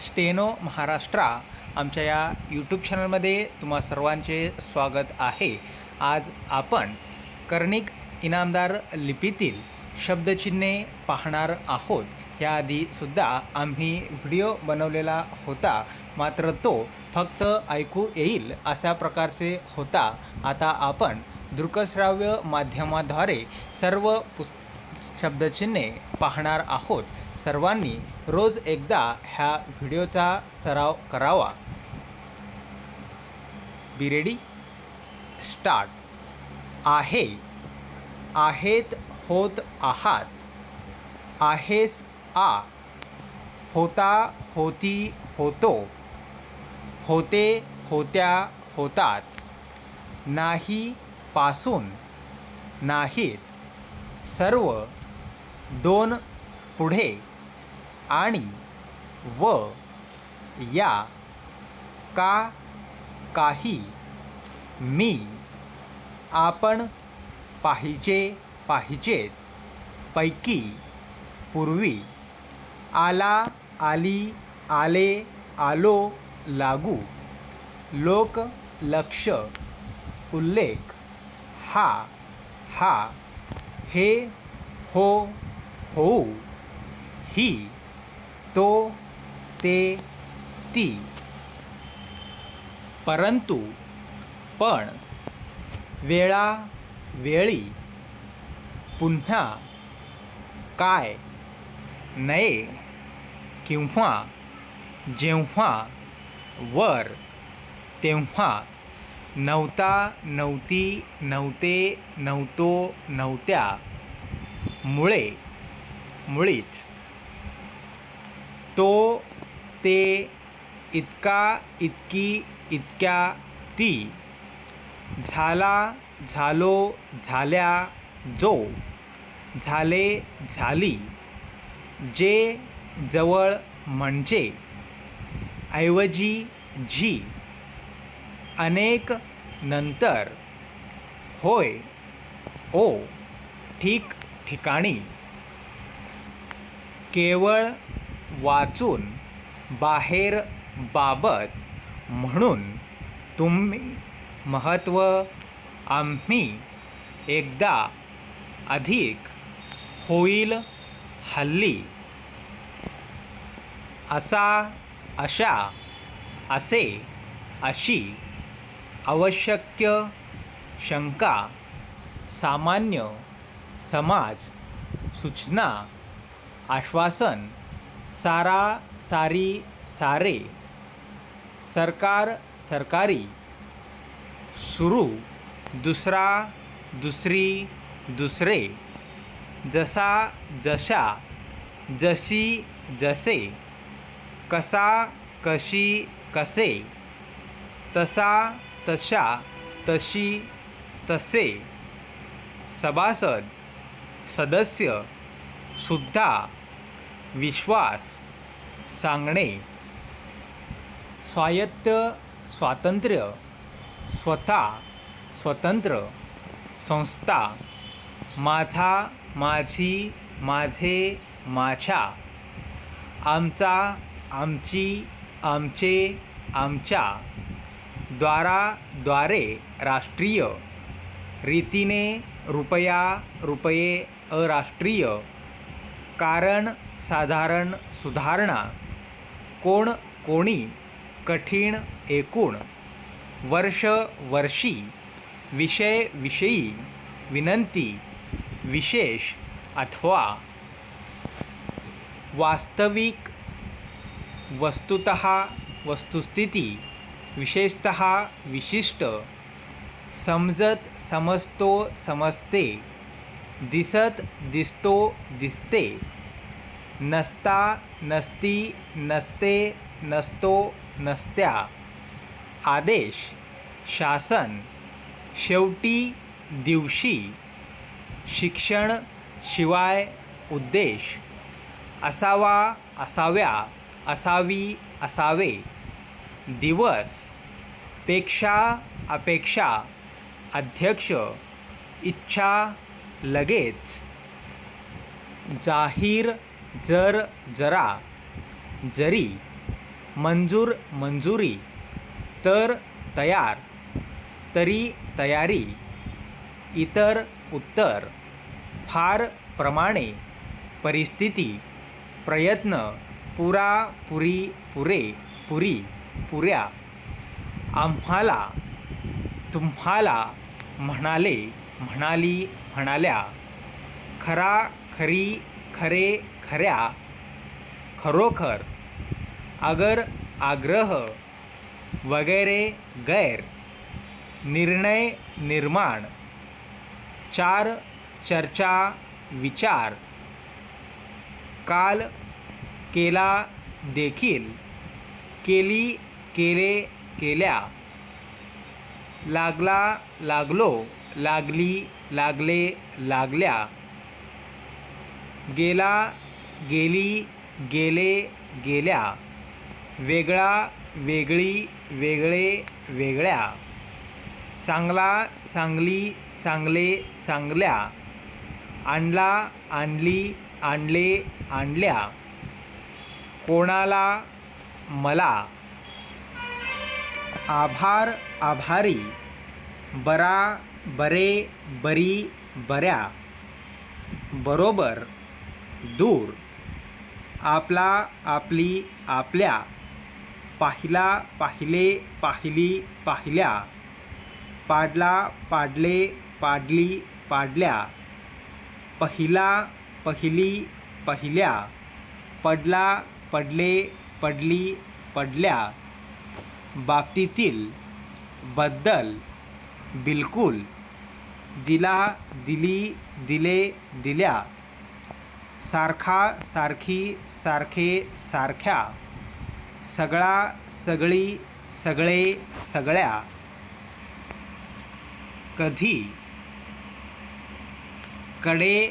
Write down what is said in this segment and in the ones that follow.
Steno Maharashtra आमच्या या YouTube चॅनलमध्ये तुम्हा सर्वांचे स्वागत आहे. आज आपण कर्णिक इनामदार लिपीतील शब्दचिन्हे पाहणार आहोत. याआधीसुद्धा आम्ही व्हिडिओ बनवलेला होता मात्र तो फक्त ऐकू येईल अशा प्रकारचे होता. आता आपण दृकश्राव्य माध्यमाद्वारे सर्व पुस् शब्दचिन्हे पाहणार आहोत. सर्वांनी रोज एकदा ह्या व्हिडिओचा सराव करावा. Be ready? स्टार्ट. आहे. आहेत होत आहात. आहेस आ. होता होती होतो. होते होत्या होतात. नाही पासून. नाहीत. सर्व दोन पुढे. आणि व या का काही मी आपण पाहिजे पाहिजेत पैकी पूर्वी आला आली आले आलो लागू लोक लक्ष उल्लेख हा हा हे हो होऊ ही तो ते ती. परंतु पण वेळा वेळी पुन्हा काय नये किंवा जेव्हा वर तेव्हा नव्हता नव्हती नव्हते नव्हतो नव्हत्या मुळे मुळीच तो ते इतका इतकी इतक्या ती झाला झालो झाल्या जो झाले झाली जे जवळ म्हणजे ऐवजी झी अनेक नंतर होय ओ ठीक ठिकाणी केवळ वाचून बाहेर बाबत म्हणून तुम्ही महत्त्व आम्ही एकदा अधिक होईल हल्ली. असा अशा असे अशी आवश्यक शंका सामान्य समाज सूचना आश्वासन सारा सारी सारे सरकार सरकारी सुरू दुसरा दुसरी दुसरे, जसा जशा, जशी जसे, कसा कशी कसे, तसा तशा तशी तसे, सभासद, सदस्य, सुद्धा विश्वास सांगणे स्वायत्त स्वातंत्र्य स्वतः स्वतंत्र संस्था माझा माझी माझे माझ्या आमचा आमची आमचे आमच्या द्वाराद्वारे राष्ट्रीय रीतीने रुपया रुपये अराष्ट्रीय कारण साधारण सुधारणा. कोण कोणी कठीण एकूण. वर्ष वर्षी. विषय विषयी. विनंती. विशेष अथवा. वास्तविक. वस्तुत वस्तुस्थिती. विशेषतः विशिष्ट. समजत समजतो समजते. दिसत दिसतो दिसते. नसता नसती नसते नसतो नसत्या. आदेश शासन शेवटी दिवशी. शिक्षण शिवाय उद्देश. असावा असाव्या असावी असावे. दिवसपेक्षा अपेक्षा. अध्यक्ष इच्छा लगेच. जाहीर जर जरा जरी मंजूर मंजुरी तर तयार तरी तयारी इतर उत्तर फार प्रमाणे परिस्थिती प्रयत्न पुरा पुरी पुरे पुरी पुऱ्या आम्हाला तुम्हाला म्हणाले म्हणाली म्हणाल्या खरा खरी खरे खऱ्या खरोखर अगर आग्रह वगैरे गैर निर्णय निर्माण चार चर्चा विचार काल केला देखील केली केले केल्या लागला लागलो लागली लागले लागल्या गेला गेली गेले गेल्या. वेगळा वेगळी वेगळे वेगळ्या. चांगला चांगली चांगले चांगल्या. आणला आणली आणले आणल्या. कोणाला? मला. आभार आभारी. बरा बरे बरी बऱ्या. बरोबर. दूर. आपला, आपली, आपल्या. पाहिला, पाहिले, पाहिली, पाहिल्या. पाडला, पाडले, पाडली, पाडल्या. पहिला, पहिली, पहिल्या. पडला, पडले, पडली, पडल्या. बाबतीतील बद्दल बिलकुल दिला, दिली, दिले, दिल्या. सारखा सारखी सारखे सारख्या. सगळा सगळी सगळे सगळ्या. कधी? कडे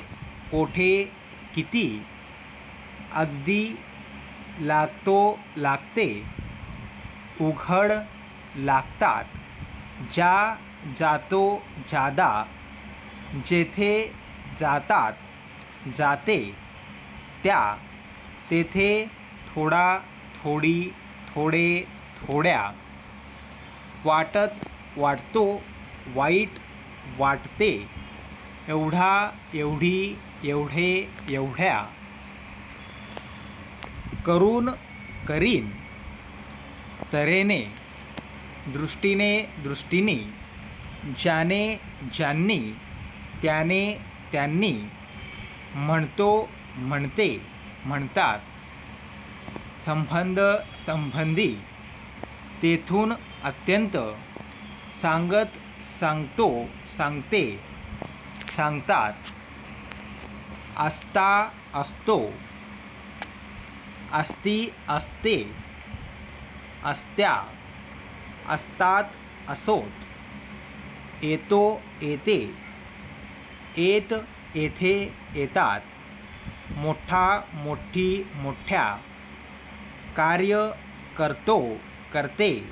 कोठे किती? अगदी लागतो लागते. उघड लागतात. ज्या जातो जादा जेथे जातात जाते. त्या तेथे थोडा थोडी थोडे थोड्या वाटत वाटतो वाईट वाटते. एवढा एवढी एवढे एवढ्या करून करीन तऱ्हेने दृष्टीने दृष्टीने ज्याने ज्यांनी त्याने त्यांनी म्हणतो म्हणते म्हणतात. संबंध संबंधी. तेथून अत्यंत सांगत सांगतो सांगते सांगतात. असता असतो. असती असते. असत्या. असतात असोत. येतो येते. येत येथे येतात. मोठा मोठी मोठ्या. कार्य करतो करते.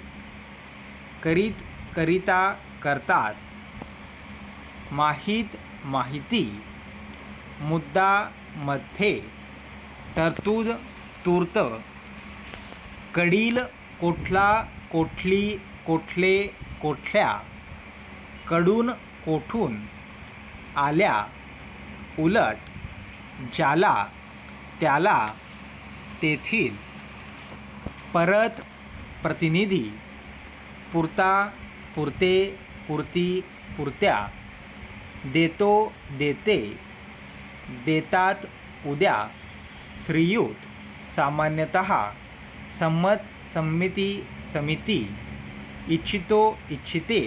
करीत करिता करतात. माहीत माहिती. मुद्दा मध्ये. तरतूद तूर्त. कडील कोठला कोठली कोठले कोठल्या. कडून कोठून. आल्या. उलट ज्याला त्याला तेथील परत प्रतिनिधी पुरता पुरते पुरती पुरत्या देतो देते देतात उद्या श्रीयुत सामान्यतः संमत संमिती समिती इच्छितो इच्छिते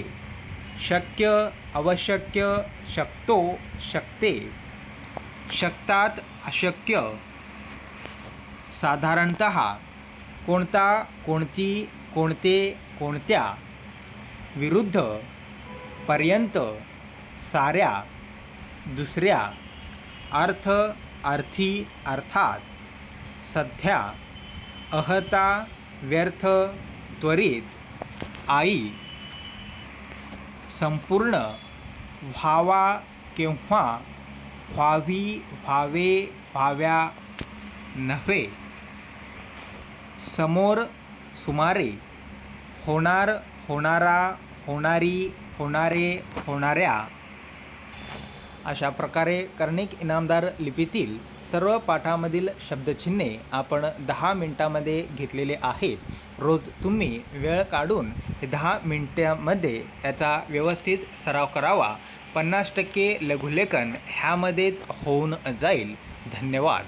शक्य अवशक्य शक्तो शकते शकतात अशक्य. साधारणत कोणता कोणती कोणते कोणत्या विरुद्ध पर्यंत साऱ्या दुसऱ्या अर्थ अर्थी अर्थात सध्या अहता व्यर्थ त्वरित आई संपूर्ण व्हावा केव्हा व्हावी व्हावे व्हाव्या नव्हे. समोर सुमारे. होणार होणारा होणारी होणारे होणाऱ्या. अशा प्रकारे कर्णिक इनामदार लिपीतील सर्व पाठामधील शब्दचिन्हे आपण दहा मिनटामध्ये घेतलेले आहेत. रोज तुम्ही वेळ काढून दहा मिनटामध्ये त्याचा व्यवस्थित सराव करावा. पन्नास टक्के लघुलेखन ह्यामध्येच होऊन जाईल. धन्यवाद.